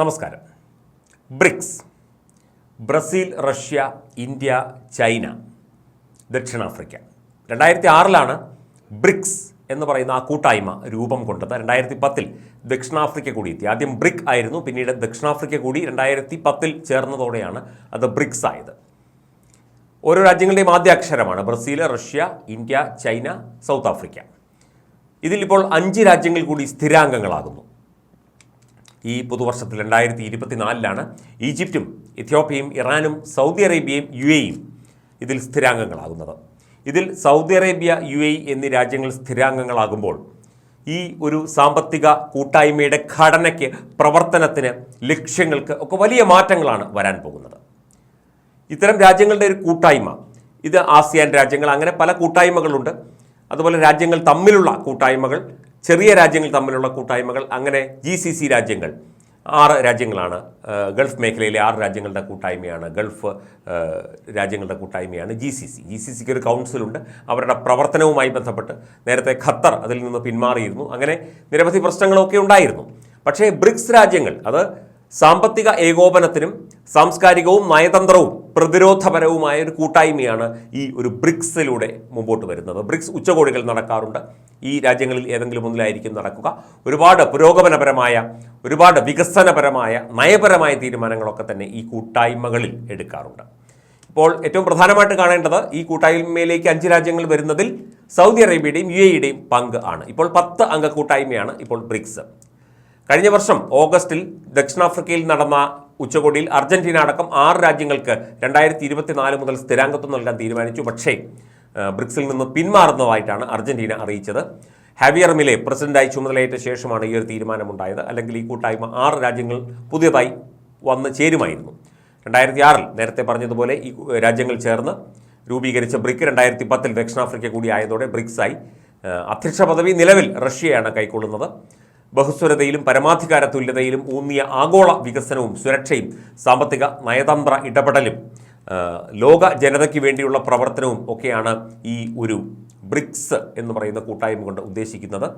നമസ്കാരം. BRICS Brazil Russia India China ദക്ഷിണാഫ്രിക്ക. രണ്ടായിരത്തി ആറിലാണ് ബ്രിക്സ് എന്ന് പറയുന്ന ആ കൂട്ടായ്മ രൂപം കൊണ്ടത്. രണ്ടായിരത്തി പത്തിൽ ദക്ഷിണാഫ്രിക്ക കൂടി എത്തി. ആദ്യം ബ്രിക് ആയിരുന്നു പിന്നീട് ദക്ഷിണാഫ്രിക്ക കൂടി രണ്ടായിരത്തി പത്തിൽ ചേർന്നതോടെയാണ് അത് ബ്രിക്സ് ആയത്. ഓരോ രാജ്യങ്ങളുടെയും ആദ്യ അക്ഷരമാണ് Brazil Russia India China South Africa. ഇതിലിപ്പോൾ അഞ്ച് രാജ്യങ്ങൾ കൂടി സ്ഥിരാംഗങ്ങളാകുന്നു. ഈ പുതുവർഷത്തിൽ രണ്ടായിരത്തി ഇരുപത്തിനാലിലാണ് ഈജിപ്തും ഇഥ്യോപ്യയും ഇറാനും സൗദി അറേബ്യയും യു എയും ഇതിൽ സ്ഥിരാംഗങ്ങളാകുന്നത്. ഇതിൽ സൗദി അറേബ്യ യു എ എന്നീ രാജ്യങ്ങൾ സ്ഥിരാംഗങ്ങളാകുമ്പോൾ ഈ ഒരു സാമ്പത്തിക കൂട്ടായ്മയുടെ ഘടനയ്ക്ക് പ്രവർത്തനത്തിന് ലക്ഷ്യങ്ങൾക്ക് ഒക്കെ വലിയ മാറ്റങ്ങളാണ് വരാൻ പോകുന്നത്. ഇത്തരം രാജ്യങ്ങളുടെ ഒരു കൂട്ടായ്മ ഇത് ആസിയാൻ രാജ്യങ്ങൾ അങ്ങനെ പല കൂട്ടായ്മകളുണ്ട്. അതുപോലെ രാജ്യങ്ങൾ തമ്മിലുള്ള കൂട്ടായ്മകൾ ചെറിയ രാജ്യങ്ങൾ തമ്മിലുള്ള കൂട്ടായ്മകൾ അങ്ങനെ ജി സി സി രാജ്യങ്ങൾ ആറ് രാജ്യങ്ങളാണ് ഗൾഫ് മേഖലയിലെ ആറ് രാജ്യങ്ങളുടെ കൂട്ടായ്മയാണ് ഗൾഫ് രാജ്യങ്ങളുടെ കൂട്ടായ്മയാണ് G C C G C സിക്ക് ഒരു കൗൺസിലുണ്ട് അവരുടെ പ്രവർത്തനവുമായി ബന്ധപ്പെട്ട് നേരത്തെ ഖത്തർ അതിൽ നിന്ന് പിന്മാറിയിരുന്നു. അങ്ങനെ നിരവധി പ്രശ്നങ്ങളൊക്കെ ഉണ്ടായിരുന്നു. പക്ഷേ ബ്രിക്സ് രാജ്യങ്ങൾ അത് സാമ്പത്തിക ഏകോപനത്തിനും സാംസ്കാരികവും നയതന്ത്രവും പ്രതിരോധപരവുമായ ഒരു കൂട്ടായ്മയാണ് ഈ ഒരു ബ്രിക്സിലൂടെ മുമ്പോട്ട് വരുന്നത്. ബ്രിക്സ് ഉച്ചകോടികൾ നടക്കാറുണ്ട്. ഈ രാജ്യങ്ങളിൽ ഏതെങ്കിലും ഒന്നിലായിരിക്കും നടക്കുക. ഒരുപാട് പുരോഗമനപരമായ ഒരുപാട് വികസനപരമായ നയപരമായ തീരുമാനങ്ങളൊക്കെ തന്നെ ഈ കൂട്ടായ്മകളിൽ എടുക്കാറുണ്ട്. ഇപ്പോൾ ഏറ്റവും പ്രധാനമായിട്ട് കാണേണ്ടത് ഈ കൂട്ടായ്മയിലേക്ക് അഞ്ച് രാജ്യങ്ങൾ വരുന്നതിൽ സൗദി അറേബ്യയുടെയും യു എയുടെയും പങ്ക് ആണ്. ഇപ്പോൾ പത്ത് അംഗ കൂട്ടായ്മയാണ് ഇപ്പോൾ ബ്രിക്സ്. കഴിഞ്ഞ വർഷം ഓഗസ്റ്റിൽ ദക്ഷിണാഫ്രിക്കയിൽ നടന്ന ഉച്ചകോടിയിൽ അർജന്റീന അടക്കം ആറ് രാജ്യങ്ങൾക്ക് രണ്ടായിരത്തി ഇരുപത്തിനാല് മുതൽ സ്ഥിരാംഗത്വം നൽകാൻ തീരുമാനിച്ചു. പക്ഷേ ബ്രിക്സിൽ നിന്ന് പിന്മാറുന്നതായിട്ടാണ് അർജന്റീന അറിയിച്ചത്. ഹാവിയർ മിലെ പ്രസിഡന്റായി ചുമതലയേറ്റ ശേഷമാണ് ഈ ഒരു തീരുമാനമുണ്ടായത്. അല്ലെങ്കിൽ ഈ കൂട്ടായ്മ ആറ് രാജ്യങ്ങൾ പുതിയതായി വന്ന് ചേരുമായിരുന്നു. രണ്ടായിരത്തി ആറിൽ നേരത്തെ പറഞ്ഞതുപോലെ ഈ രാജ്യങ്ങൾ ചേർന്ന് രൂപീകരിച്ച ബ്രിക്ക് രണ്ടായിരത്തി പത്തിൽ ദക്ഷിണാഫ്രിക്ക കൂടി ആയതോടെ ബ്രിക്സായി. അധ്യക്ഷ പദവി നിലവിൽ റഷ്യയാണ് കൈക്കൊള്ളുന്നത്. ബഹുസ്വരതയിലും പരമാധികാര തുല്യതയിലും ഊന്നിയ ആഗോള വികസനവും സുരക്ഷയും സാമ്പത്തിക നയതന്ത്ര ഇടപെടലും ലോക ജനതയ്ക്ക് വേണ്ടിയുള്ള പ്രവർത്തനവും ഒക്കെയാണ് ഈ ഒരു ബ്രിക്സ് എന്ന് പറയുന്ന കൂട്ടായ്മ കൊണ്ട് ഉദ്ദേശിക്കുന്നത്.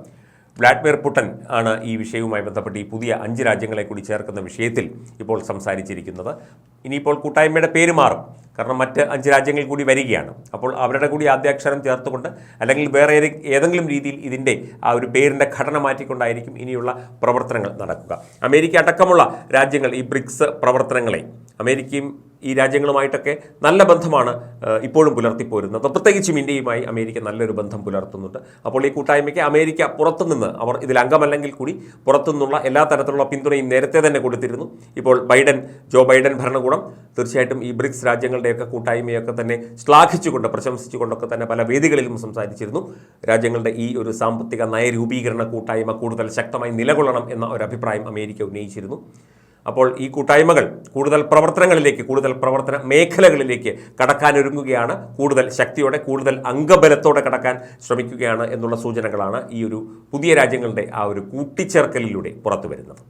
വ്ളാഡിമിർ പുട്ടൻ ആണ് ഈ വിഷയവുമായി ബന്ധപ്പെട്ട് ഈ പുതിയ അഞ്ച് രാജ്യങ്ങളെ കൂടി ചേർക്കുന്ന വിഷയത്തിൽ ഇപ്പോൾ സംസാരിച്ചിരിക്കുന്നത്. ഇനിയിപ്പോൾ കൂട്ടായ്മയുടെ പേര് മാറും. കാരണം മറ്റ് അഞ്ച് രാജ്യങ്ങൾ കൂടി വരികയാണ്. അപ്പോൾ അവരുടെ കൂടി ആദ്യാക്ഷരം ചേർത്തുകൊണ്ട് അല്ലെങ്കിൽ വേറെ ഏതെങ്കിലും രീതിയിൽ ഇതിന്റെ ആ ഒരു പേരിന്റെ ഘടന മാറ്റിക്കൊണ്ടായിരിക്കും ഇനിയുള്ള പ്രവർത്തനങ്ങൾ നടക്കുക. അമേരിക്ക അടക്കമുള്ള രാജ്യങ്ങൾ ഈ ബ്രിക്സ് പ്രവർത്തനങ്ങളെ അമേരിക്കയും ഈ രാജ്യങ്ങളുമായിട്ടൊക്കെ നല്ല ബന്ധമാണ് ഇപ്പോഴും പുലർത്തിപ്പോരുന്നത്. പ്രത്യേകിച്ചും ഇന്ത്യയുമായി അമേരിക്ക നല്ലൊരു ബന്ധം പുലർത്തുന്നുണ്ട്. അപ്പോൾ ഈ കൂട്ടായ്മയ്ക്ക് അമേരിക്ക പുറത്തുനിന്ന് അവർ ഇതിൽ അംഗമല്ലെങ്കിൽ കൂടി പുറത്തുനിന്നുള്ള എല്ലാ തരത്തിലുള്ള പിന്തുണയും നേരത്തെ തന്നെ കൊടുത്തിരുന്നു. ഇപ്പോൾ ബൈഡൻ ജോ ബൈഡൻ ഭരണകൂടം തീർച്ചയായിട്ടും ഈ ബ്രിക്സ് രാജ്യങ്ങളുടെയൊക്കെ കൂട്ടായ്മയൊക്കെ തന്നെ ശ്ലാഘിച്ചുകൊണ്ട് പ്രശംസിച്ചുകൊണ്ടൊക്കെ തന്നെ പല വേദികളിലും സംസാരിച്ചിരുന്നു. രാജ്യങ്ങളുടെ ഈ ഒരു സാമ്പത്തിക നയരൂപീകരണ കൂട്ടായ്മ കൂടുതൽ ശക്തമായി നിലകൊള്ളണം എന്ന ഒരു അഭിപ്രായം അമേരിക്ക ഉന്നയിച്ചിരുന്നു. അപ്പോൾ ഈ കൂട്ടായ്മകൾ കൂടുതൽ പ്രവർത്തനങ്ങളിലേക്ക് കൂടുതൽ പ്രവർത്തന മേഖലകളിലേക്ക് കടക്കാനൊരുങ്ങുകയാണ് കൂടുതൽ ശക്തിയോടെ കൂടുതൽ അംഗബലത്തോടെ കടക്കാൻ ശ്രമിക്കുകയാണ് എന്നുള്ള സൂചനകളാണ് ഈ ഒരു പുതിയ രാജ്യങ്ങളുടെ ആ ഒരു കൂട്ടിച്ചേർക്കലിലൂടെ പുറത്തു വരുന്നത്